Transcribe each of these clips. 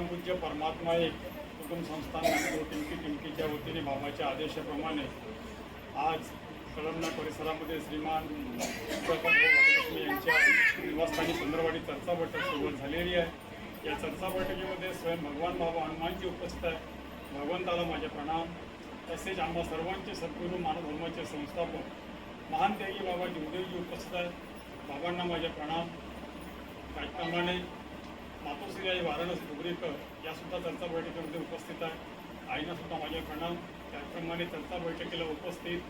परमपूज्य परमात्मा एक कुटुंब संस्थान नागपूर टिमकी टिमकीच्या वतीने बाबाच्या आदेशाप्रमाणे आज कळमना परिसरामध्ये श्रीमान यांच्या निवासस्थानी सुंदरवाडी चर्चा बैठक सुरुवात झालेली आहे. या चर्चा बैठकीमध्ये स्वयं भगवान बाबा हनुमानजी उपस्थित आहे भगवंताला माझे प्रणाम. तसेच आम्हा सर्वांचे सद्गुरू मानधर्माचे संस्थापक महान त्यागी बाबा जीवदेवजी उपस्थित आहेत. बाबांना माझे प्रणाम. त्याचप्रमाणे मातोश्री आई वाराणसी डुबरीकर या सुद्धा चर्चा बैठकीमध्ये उपस्थित आहे. आईना सुद्धा माझ्या प्रणाम त्याचप्रमाणे चर्चा बैठकीला उपस्थित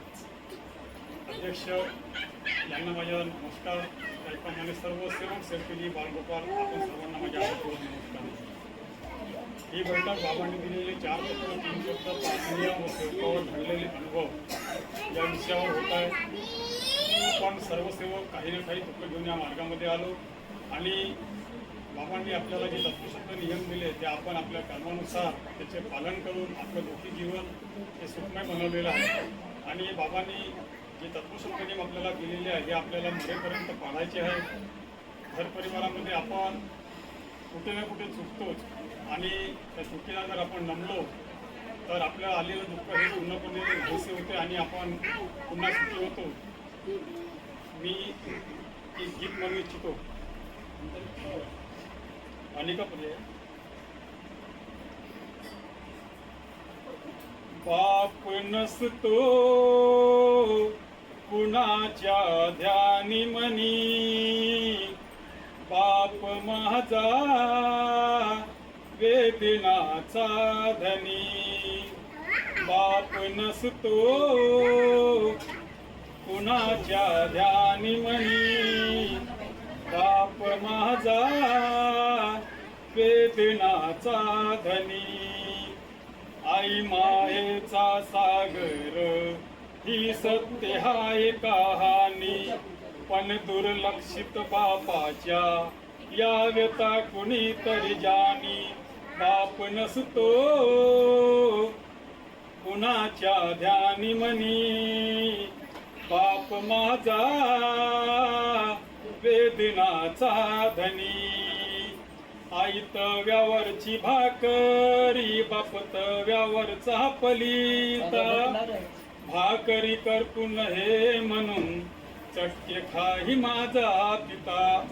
अध्यक्ष यांना माझ्या नमस्कार. त्याचप्रमाणे सर्व सेवक सेवकीजी बालगोपाल आपण सर्वांना माझ्या आदरपूर्वक नमस्कार. ही बैठक बाबांनी दिलेले चार पत्र तीन शब्द प्रार्थनीय व सेवकावर घडलेले अनुभव या विषयावर होत आहे आपण सर्व सेवक काही ना काही दुःख घेऊन या मार्गामध्ये आलो आणि बाबांनी आपल्याला जे तत्वशब्द नियम दिले ते आपण आपल्या कर्मानुसार त्याचे पालन करून आपलं दुःखी जीवन हे सुखमय बनवलेलं आहे. आणि बाबांनी जे तत्वशब्द नियम आपल्याला दिलेले आहे हे आपल्याला मुळेपर्यंत पाळायचे आहे घर परिवारामध्ये आपण कुठे ना कुठे चुकतोच. आणि त्या चुकीला जर आपण नमलो तर आपल्याला आलेलं दुःख हे पूर्णपणे नाहीसे होते आणि आपण पुन्हा सुखी होतो. मी एक गीत म्हणू इच्छितो. अनिका पर्याय? बाप नसतो कुणाच्या ध्यानी मनी? बाप माझा वेदनाचा धनी. बाप नसतो कुणाच्या ध्यानी मनी? बाप माझा वेदनाचा धनी आई मायेचा सागर ही सत्य हाय कहाणी. पण दुर्लक्षित बापाच्या या व्यथा कुणीतरी जाणी. बाप नसतो कुणाच्या ध्यानी मनी बाप माझा वेदनाचा धनी. आई तव्यावरची भाकरी बाप तव्यावरचा पलिता भाकरी करपून हे म्हणून चटके खाही माझा पिता.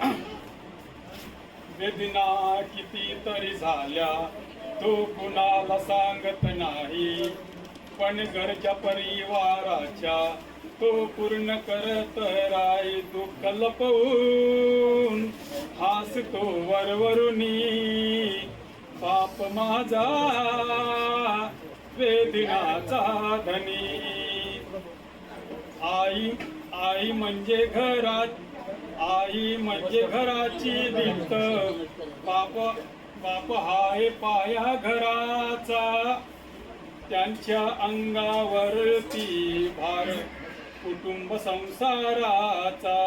वेदना किती तरी झाल्या तो कुणाला सांगत नाही. पण घरच्या परिवाराच्या तो पूर्ण करत राय दुःख लपवून. हासतो वरवरुनी. पाप माझा वेदनाचा धनी. आई आई म्हणजे घरात आई म्हणजे घराची भिंत. बाप बाप हाय पाया घराचा. त्यांच्या अंगावरती भार कुटुंब संसाराचा.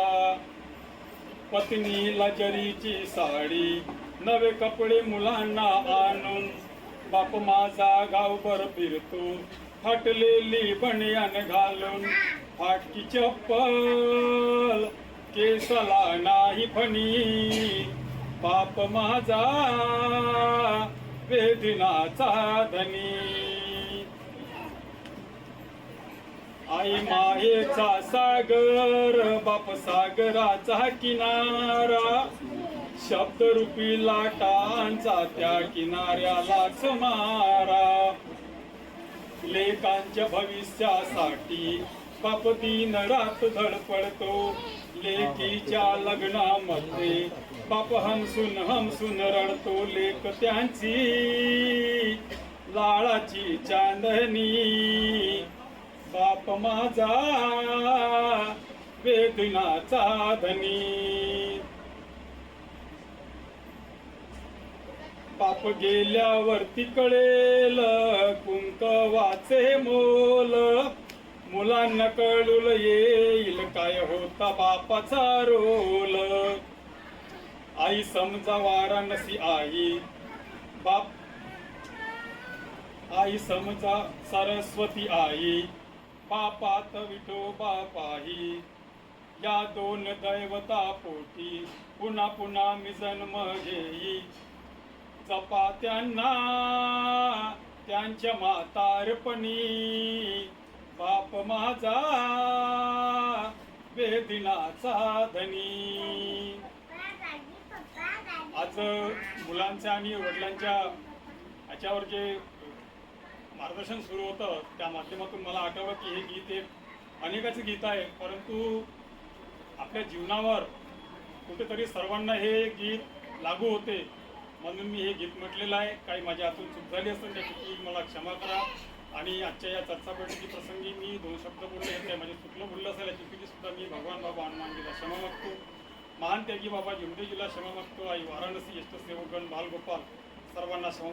पत्नीला जरीची साडी नवे कपडे मुलांना आणून बाप माझा गावभर फिरतो. फाटलेली बनियान घालून फाटकी चप्पल केसला नाही फणी. बाप माझा वेदनाचा धनी. आई मायेचा सागर बाप सागराचा किनारा. शब्दरूपी लाटांचा त्या किनाऱ्यालाच मारा. लेकांच्या भविष्यासाठी बाप दिन रात धडपडतो. लेकीच्या लग्नामध्ये बाप हमसून हमसून रडतो. लेक त्यांची लाळाची चांदणी. बाप माझा वेदनाचा धनी. बाप गेल्यावरती कळेल कुंकवाचे मोल. मुलांना कळूल येईल काय होता बापाचा रोल. आई समजा वाराणसी आई. बाप आई समजा सरस्वती आई. पापात विठोबा पाही या दोन दैवता पोटी पुन्हा पुन्हा मी जन्म घेई. जपा त्यांना त्यांच्या म्हातारपणी. बाप माझा वेदिनाचा धनी. आज मुलांच्या आणि वडिलांच्या ह्याच्यावर जे मार्गदर्शन सुरू होतं. त्या माध्यमातून मला आठवलं की हे गीत एक अनेकाचं गीत आहे. परंतु आपल्या जीवनावर कुठेतरी सर्वांना हे गीत लागू होते. म्हणून मी हे गीत म्हटलेलं आहे. काही माझ्या हातून चूक झाली असेल त्या मला क्षमा करा. आणि आजच्या या चर्चा बैठकी प्रसंगी मी दोन शब्द बोलले. होते म्हणजे चुकलं बोललं असेल चुकीची सुद्धा मी भगवान बाबा हनुमानजीला क्षमा मागतो. महान त्यागी बाबा झुंडेजीला क्षमा मागतो. आई वाराणसी यष्ट सेवकगण बालगोपाल सर्वांना क्षमा